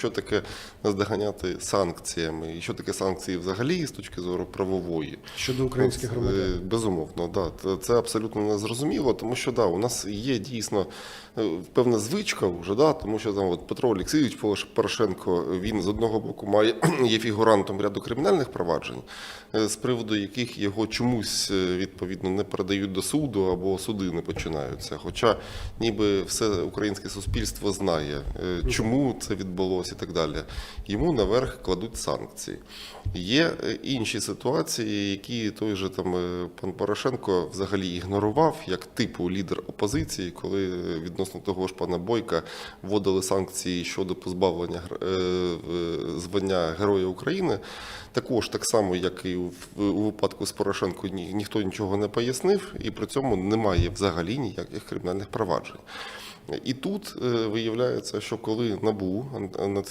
Що таке наздоганяти санкціями, і що таке санкції взагалі з точки зору правової? Щодо українських Е, громадян. Безумовно, да. Це- абсолютно незрозуміло, тому що да, у нас є дійсно е, певна звичка вже, да, тому що там от Петро Олексійович Порош- Порошенко він з одного боку має є фігурантом ряду кримінальних проваджень, е, з приводу яких його чомусь відповідно не передають до суду або суди не починаються. Хоча ніби все українське суспільство знає, чому це відбулося і так далі. Йому наверх кладуть санкції. Є е, інші ситуації, які той же там е, пан Порошенко взагалі ігнорував як типу лідер опозиції, коли е, відносно того ж пана Бойка вводили санкції щодо позбавлення звання Героя України. Також так само, як і у, випадку з Порошенко, ні, ніхто нічого не пояснив, і при цьому немає взагалі ніяких кримінальних проваджень. І тут е, виявляється, що коли НАБУ,